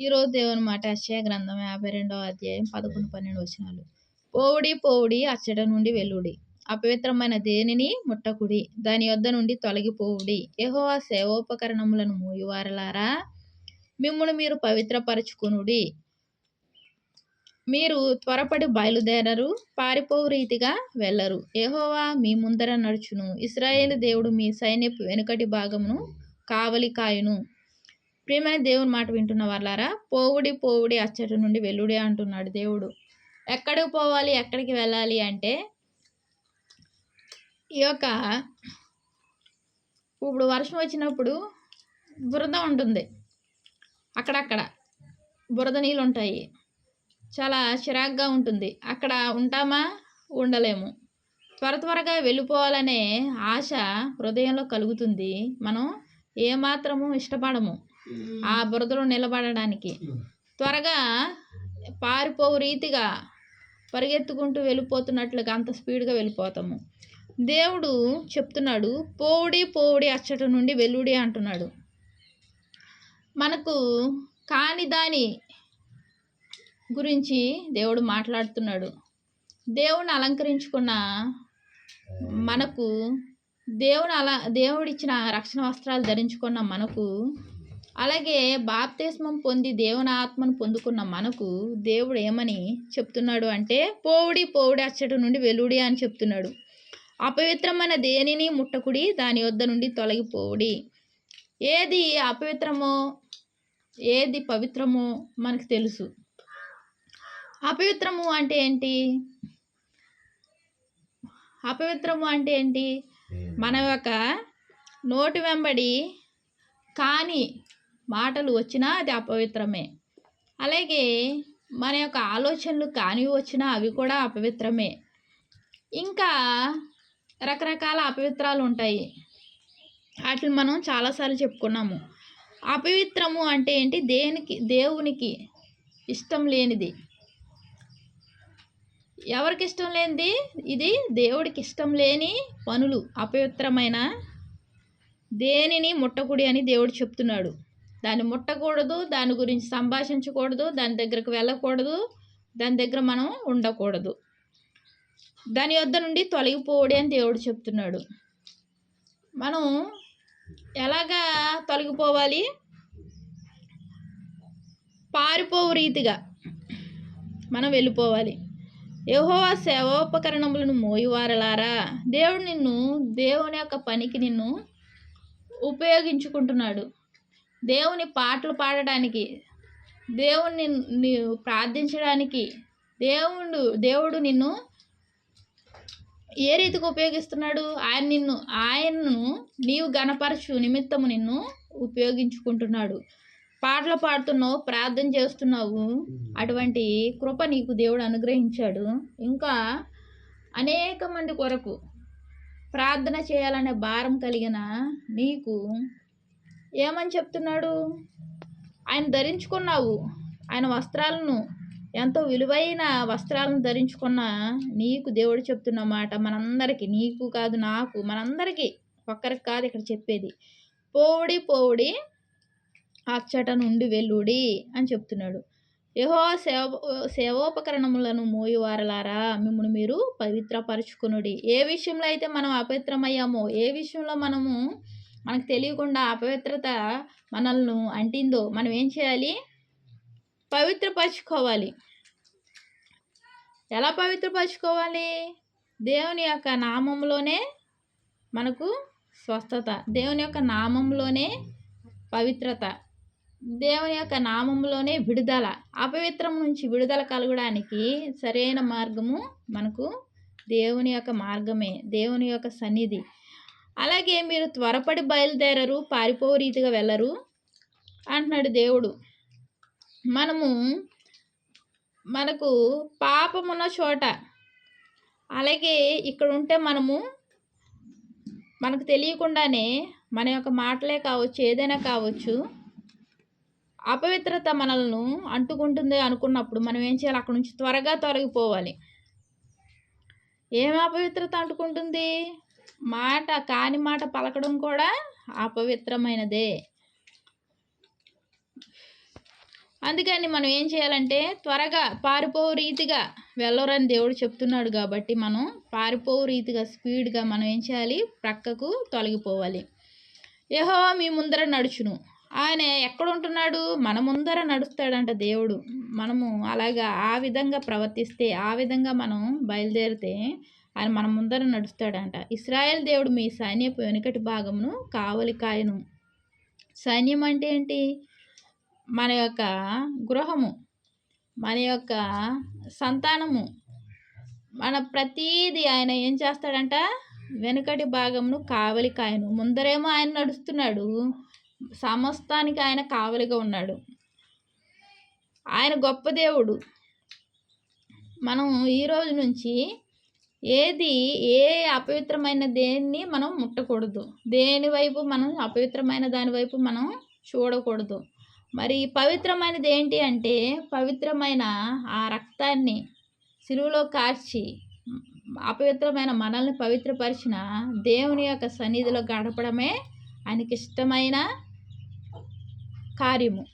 ఈరోజు దేవుని మాట అక్షయ గ్రంథం యాభై రెండవ అధ్యాయం పదకొండు పన్నెండు వచనాలు. పోవుడి పోవుడి అచ్చట నుండి వెల్లుడి అపవిత్రమైన దేనిని ముట్టకుడి. దాని యొద్ద నుండి తొలగిపోవుడి. ఏహో ఆ సేవోపకరణములను మూయువారలారా? మిమ్మల్ని మీరు పవిత్రపరచుకునుడి. మీరు త్వరపడి బయలుదేరరు పారిపోవు రీతిగా వెళ్ళరు. ఏహోవా మీ ముందర నడుచును. ఇస్రాయేల్ దేవుడు మీ సైన్యపు వెనుకటి భాగమును కావలి కాయును ప్రియమైన దేవుని మాట వింటున్న వాళ్ళారా? పోవుడి పోవుడి అచ్చటి నుండి వెల్లుడే అంటున్నాడు దేవుడు. ఎక్కడికి పోవాలి? ఎక్కడికి వెళ్ళాలి అంటే ఈ యొక్క ఇప్పుడు వర్షం వచ్చినప్పుడు బురద ఉంటుంది. అక్కడక్కడ బురద నీళ్ళు ఉంటాయి. చాలా చిరాగ్గా ఉంటుంది. అక్కడ ఉంటామా? ఉండలేము. త్వర త్వరగా వెళ్ళిపోవాలనే ఆశ హృదయంలో కలుగుతుంది. మనం ఏమాత్రము ఇష్టపడము. ఆ బురదలో నిలబడడానికి. త్వరగా పారిపోవు రీతిగా పరిగెత్తుకుంటూ వెళ్ళిపోతున్నట్లుగా అంత స్పీడ్గా వెళ్ళిపోతాము. దేవుడు చెప్తున్నాడు పోవుడి పోవుడి అచ్చట నుండి వెల్లుడి అంటున్నాడు. మనకు కాని దాని గురించి దేవుడు మాట్లాడుతున్నాడు. దేవుని అలంకరించుకున్న మనకు దేవుని అలా దేవుడిచ్చిన రక్షణ వస్త్రాలు ధరించుకున్న మనకు అలాగే బాప్తిస్మం పొంది దేవుని ఆత్మను పొందుకున్న మనకు దేవుడు ఏమని చెప్తున్నాడు అంటే పోవుడి పోవుడి అచ్చటి నుండి వెలుడి అని చెప్తున్నాడు. అపవిత్రమైన దేనిని ముట్టకుడి దాని వద్ద నుండి తొలగిపోవుడి. ఏది అపవిత్రమో ఏది పవిత్రమో మనకు తెలుసు. అపవిత్రము అంటే ఏంటి? అపవిత్రము అంటే ఏంటి? మన యొక్క నోటి వెంబడి కాని మాటలు వచ్చినా అది అపవిత్రమే. అలాగే మన యొక్క ఆలోచనలు కాని వచ్చినా అవి కూడా అపవిత్రమే. ఇంకా రకరకాల అపవిత్రాలు ఉంటాయి. వాటిని మనం చాలాసార్లు చెప్పుకున్నాము. అపవిత్రము అంటే ఏంటి? దేనికి దేవునికి ఇష్టం లేనిది. ఎవరికి ఇష్టం లేనిది? ఇది దేవుడికి ఇష్టం లేని పనులు. అపవిత్రమైన దేనిని ముట్టకుడి అని దేవుడు చెప్తున్నాడు. దాన్ని ముట్టకూడదు దాని గురించి సంభాషించకూడదు దాని దగ్గరకు వెళ్ళకూడదు దాని దగ్గర మనం ఉండకూడదు. దాని వద్ద నుండి తొలగిపోవడి అని దేవుడు చెప్తున్నాడు. మనం ఎలాగా తొలగిపోవాలి? పారిపోవు రీతిగా మనం వెళ్ళిపోవాలి. యహోవా సేవోపకరణములను మోయివారలారా? దేవుడు నిన్ను దేవుని యొక్క పనికి నిన్ను ఉపయోగించుకుంటున్నాడు. దేవుని పాటలు పాడడానికి దేవుణ్ణి ప్రార్థించడానికి దేవుడు దేవుడు నిన్ను ఏ రీతికి ఉపయోగిస్తున్నాడు? ఆయన నిన్ను ఆయన్ను నీవు గణపరచు నిమిత్తము నిన్ను ఉపయోగించుకుంటున్నాడు. పాటలు పాడుతున్నావు ప్రార్థన చేస్తున్నావు. అటువంటి కృప నీకు దేవుడు అనుగ్రహించాడు. ఇంకా అనేక మంది కొరకు ప్రార్థన చేయాలనే భారం కలిగిన నీకు ఏమని చెప్తున్నాడు? ఆయన ధరించుకున్నావు. ఆయన వస్త్రాలను ఎంతో విలువైన వస్త్రాలను ధరించుకున్న నీకు దేవుడు చెప్తున్న మాట మనందరికీ నీకు కాదు నాకు మనందరికీ ఒక్కరికి కాదు ఇక్కడ చెప్పేది. పోవుడి పోవుడి అచ్చట నుండి వెల్లుడి అని చెప్తున్నాడు. యహో సేవ సేవోపకరణములను మోయువారలారా? మిమ్మల్ని మీరు పవిత్రపరుచుకునుడి. ఏ విషయంలో అయితే మనం అపవిత్రమయ్యామో ఏ విషయంలో మనము మనకు తెలియకుండా అపవిత్రత మనల్ని అంటిందో మనం ఏం చేయాలి? పవిత్రపరచుకోవాలి. ఎలా పవిత్రపరచుకోవాలి? దేవుని యొక్క నామంలోనే మనకు స్వస్థత. దేవుని యొక్క నామంలోనే పవిత్రత. దేవుని యొక్క నామంలోనే విడుదల. అపవిత్రం నుంచి విడుదల కలగడానికి సరైన మార్గము మనకు దేవుని యొక్క మార్గమే. దేవుని యొక్క సన్నిధి. అలాగే మీరు త్వరపడి బయలుదేరరు పారిపో రీతిగా వెళ్ళరు అంటున్నాడు దేవుడు. మనము మనకు పాపమున్న చోట అలాగే ఇక్కడ ఉంటే మనము మనకు తెలియకుండానే మన యొక్క మాటలే కావచ్చు ఏదైనా కావచ్చు అపవిత్రత మనల్ని అంటుకుంటుంది అనుకున్నప్పుడు మనం ఏం చేయాలి? అక్కడ నుంచి త్వరగా తొలగిపోవాలి. ఏం అపవిత్రత అంటుకుంటుంది? మాట కాని మాట పలకడం కూడా అపవిత్రమైనదే. అందుకని మనం ఏం చేయాలంటే త్వరగా పారిపోవు రీతిగా వెళ్ళరని దేవుడు చెప్తున్నాడు కాబట్టి మనం పారిపోవు రీతిగా స్పీడ్గా మనం ఏం చేయాలి? ప్రక్కకు తొలగిపోవాలి. ఏహో మీ ముందర నడుచును. ఆయన ఎక్కడ ఉంటున్నాడు? మన ముందర నడుస్తాడంట దేవుడు. మనము అలాగా ఆ విధంగా ప్రవర్తిస్తే ఆ విధంగా మనం బయలుదేరితే ఆయన మన ముందర నడుస్తాడంట. ఇస్రాయేల్ దేవుడు మీ సైన్యపు వెనుకటి భాగమును కావలికాయను. సైన్యం అంటే ఏంటి? మన యొక్క గృహము మన యొక్క సంతానము. మన ప్రతీది ఆయన ఏం చేస్తాడంట? వెనుకటి భాగమును కావలికాయను. ముందరేమో ఆయన నడుస్తున్నాడు. సమస్తానికి ఆయన కావలిగా ఉన్నాడు. ఆయన గొప్ప దేవుడు. మనం ఈ రోజు నుంచి ఏది ఏ అపవిత్రమైన దేన్ని మనం ముట్టకూడదు. దేని వైపు మనం అపవిత్రమైన దాని వైపు మనం చూడకూడదు. మరి పవిత్రమైనది ఏంటి అంటే పవిత్రమైన ఆ రక్తాన్ని సిలువలో కార్చి అపవిత్రమైన మనల్ని పవిత్రపరిచిన దేవుని యొక్క సన్నిధిలో గడపడమే ఆయనకి ఇష్టమైన కార్యము.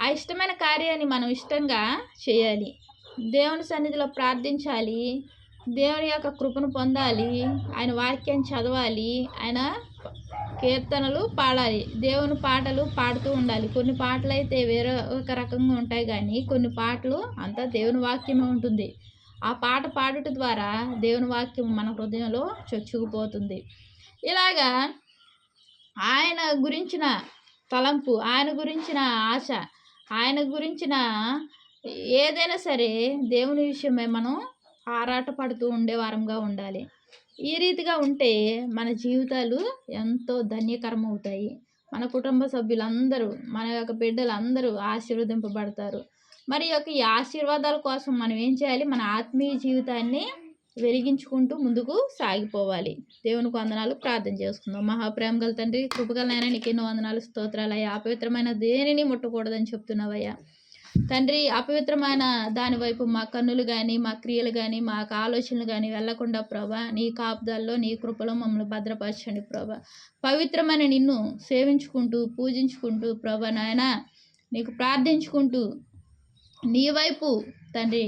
ఆ ఇష్టమైన కార్యాన్ని మనం ఇష్టంగా చేయాలి. దేవుని సన్నిధిలో ప్రార్థించాలి. దేవుని యొక్క కృపను పొందాలి. ఆయన వాక్యం చదవాలి. ఆయన కీర్తనలు పాడాలి. దేవుని పాటలు పాడుతూ ఉండాలి. కొన్ని పాటలు అయితే వేరే ఒక రకంగా ఉంటాయి కానీ కొన్ని పాటలు అంతా దేవుని వాక్యమే ఉంటుంది. ఆ పాట పాడుట ద్వారా దేవుని వాక్యం మన హృదయంలో చొచ్చుకుపోతుంది. ఇలాగా ఆయన గురించిన తలంపు ఆయన గురించిన ఆశ ఆయన గురించిన ఏదైనా సరే దేవుని విషయమే మనం ఆరాటపడుతూ ఉండే వారంగా ఉండాలి. ఈ రీతిగా ఉంటే మన జీవితాలు ఎంతో ధన్యకరం అవుతాయి మన కుటుంబ సభ్యులందరూ మన యొక్క బిడ్డలందరూ ఆశీర్వదింపబడతారు. మరి యొక్క ఈ ఆశీర్వాదాల కోసం మనం ఏం చేయాలి? మన ఆత్మీయ జీవితాన్ని వెలిగించుకుంటూ ముందుకు సాగిపోవాలి. దేవునికి వందనాలు. ప్రార్థన చేసుకుందాం. మహాప్రేమ గల తండ్రి కృపగలనైనా నీకు ఎన్నో వందనాలు స్తోత్రాలయ్యా అపవిత్రమైన దేనిని ముట్టకూడదని చెప్తున్నావయ్యా. తండ్రి అపవిత్రమైన దాని వైపు మా కన్నులు కానీ మా క్రియలు కానీ మా ఆలోచనలు కానీ వెళ్ళకుండా ప్రభా నీ కాపుదల్లో నీ కృపలో మమ్మల్ని భద్రపరచండి ప్రభా. పవిత్రమైన నిన్ను సేవించుకుంటూ పూజించుకుంటూ ప్రభా నాయన నీకు ప్రార్థించుకుంటూ నీ వైపు తండ్రి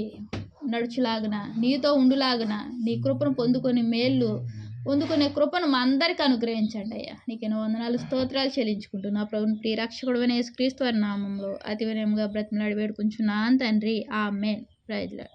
నడుచులాగన నీతో ఉండులాగన నీ కృపను పొందుకొని మేళ్ళు పొందుకునే కృపను మా అందరికీ అనుగ్రహించండి అయ్యా. నీకు ఎన్నో వందనాలు స్తోత్రాలు చెల్లించుకుంటున్నా ప్రభు ప్రియ రక్షకుడు క్రీస్తు వారి నామంలో అతి వినయంగా బ్రతిమలాడి వేడుకుంటున్నాను తండ్రి. ఆ మేన్ ప్రైజ్లా